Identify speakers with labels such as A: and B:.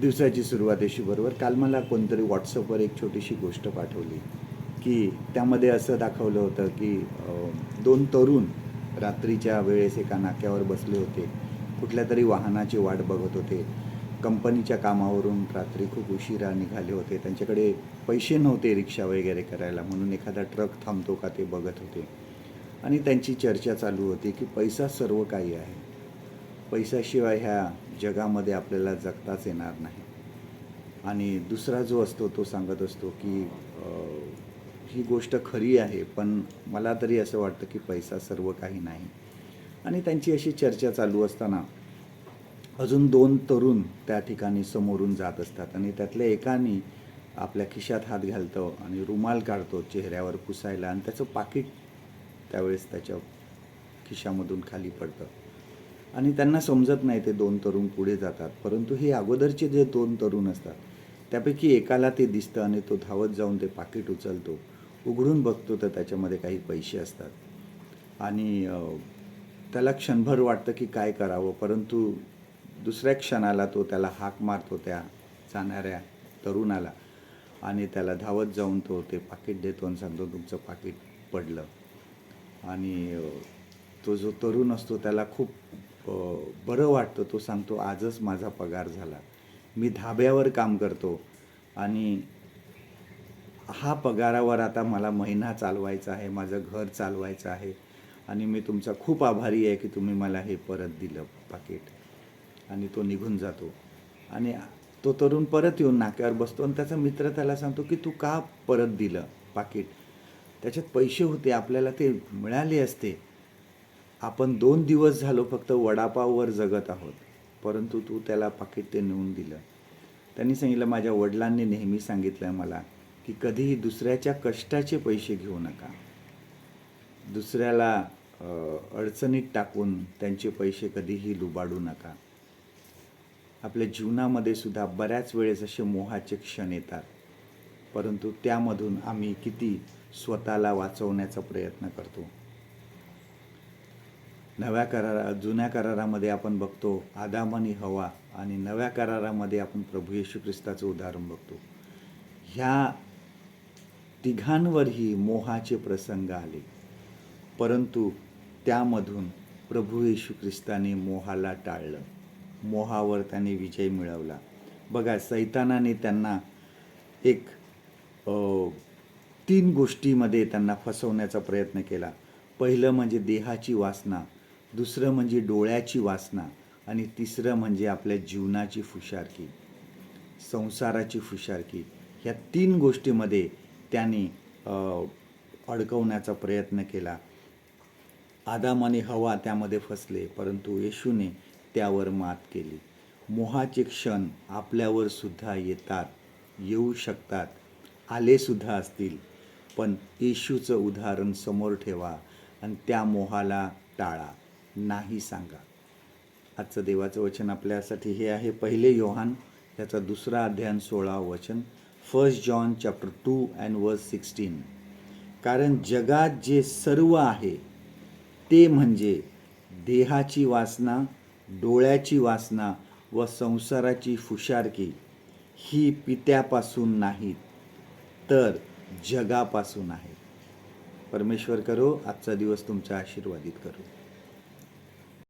A: दिवसाची सुरुवातीशी बरोबर. काल मला कोणतरी व्हॉट्सअपवर एक छोटीशी गोष्ट पाठवली की त्यामध्ये असं दाखवलं होतं की दोन तरुण रात्रीच्या वेळेस एका नाक्यावर बसले होते. कुठल्या तरी वाहनाची वाट बघत होते. कंपनीच्या कामावरून रात्री खूप उशिरा निघाले होते. त्यांच्याकडे पैसे नव्हते रिक्षा वगैरे करायला म्हणून एखादा ट्रक थांबतो का ते बघत होते. आणि त्यांची चर्चा चालू होती की पैसा सर्व काही आहे. पैशाशिवाय ह्या जगामध्ये आपल्याला जगताच येणार नाही. आणि दुसरा जो असतो तो सांगत असतो की ही गोष्ट खरी आहे पण मला तरी असं वाटतं की पैसा सर्व काही नाही. आणि त्यांची अशी चर्चा चालू असताना अजून दोन तरुण त्या ठिकाणी समोरून जात असतात आणि त्यातल्या एकाने आपल्या खिशात हात घालतो आणि रुमाल काढतो चेहऱ्यावर पुसायला आणि त्याचं पाकिट त्यावेळेस त्याच्या खिशामधून खाली पडतं. आणि त्यांना समजत नाही ते दोन तरुण पुढे जातात. परंतु हे अगोदरचे जे दोन तरुण असतात त्यापैकी एकाला ते दिसतं आणि तो धावत जाऊन ते पाकिट उचलतो. उघडून बघतो तर त्याच्यामध्ये काही पैसे असतात. आणि त्याला क्षणभर वाटतं की काय करावं परंतु दुसऱ्या क्षणाला तो त्याला हाक मारतो त्या जाणाऱ्या तरुणाला आणि त्याला धावत जाऊन तो ते पाकिट देतो आणि सांगतो तुमचं पाकिट पडलं. आणि तो जो तरुण असतो त्याला खूप बरं वाटतं तो सांगतो आजच माझा पगार झाला. मी धाब्यावर काम करतो आणि हा पगारावर आता मला महिना चालवायचा आहे माझं घर चालवायचं आहे आणि मी तुमचा खूप आभारी आहे की तुम्ही मला हे परत दिलं पाकिट. आणि तो निघून जातो. आणि तो तरुण परत येऊन नाक्यावर बसतो आणि त्याचा मित्र त्याला सांगतो की तू का परत दिलं पाकिट? त्याच्यात पैसे होते आपल्याला ते मिळाले असते. आपण दोन दिवस झालो फक्त वडापाववर जगत आहोत. परंतु तू त्याला पाकिट ते नेऊन दिलं. त्यांनी सांगितलं माझ्या वडिलांनी नेहमी सांगितलं मला की कधीही दुसऱ्याच्या कष्टाचे पैसे घेऊ नका. दुसऱ्याला अडचणीत टाकून त्यांचे पैसे कधीही लुबाडू नका. आपल्या जीवनामध्ये सुद्धा बऱ्याच वेळेस असे मोहाचे क्षण येतात. परंतु त्यामधून आम्ही किती स्वतःला वाचवण्याचा प्रयत्न करतो. नव्या करारा जुन्या करारामध्ये आपण बघतो आदाम आणि हवा आणि नव्या करारामध्ये आपण प्रभू येशू ख्रिस्ताचं उदाहरण बघतो. ह्या तिघांवरही मोहाचे प्रसंग आले. परंतु त्यामधून प्रभू येशू ख्रिस्ताने मोहाला टाळलं. मोहावर त्याने विजय मिळवला. बघा सैतानाने त्यांना एक तीन गोष्टीमध्ये त्यांना फसवण्याचा प्रयत्न केला. पहिलं म्हणजे देहाची वासना. दुसरं म्हणजे डोळ्याची वासना आणि तिसरं म्हणजे आपल्या जीवनाची फुशारकी संसाराची फुशारकी ह्या तीन गोष्टीमध्ये त्याने अडकवण्याचा प्रयत्न केला. आदाम आणि हवा त्यामध्ये फसले परंतु येशूने त्यावर मात केली. मोहाचे क्षण आपल्यावर सुद्धा येतात येऊ शकतात आले सुद्धा असतील. पण येशूचं उदाहरण समोर ठेवा आणि त्या मोहाला टाळा. नाही सांगा. आजचं देवाचं वचन आपल्यासाठी हे आहे. पहिले योहान याचा दुसरा अध्ययन सोळा वचन. First John chapter two and verse sixteen कारण जगात जे सर्व आहे ते म्हणजे देहाची वासना डोळ्याची वासना व संसाराची फुशारकी ही पित्यापासून नाहीत तर जगापासून आहे परमेश्वर करो आजचा दिवस तुमचा आशीर्वादित करो.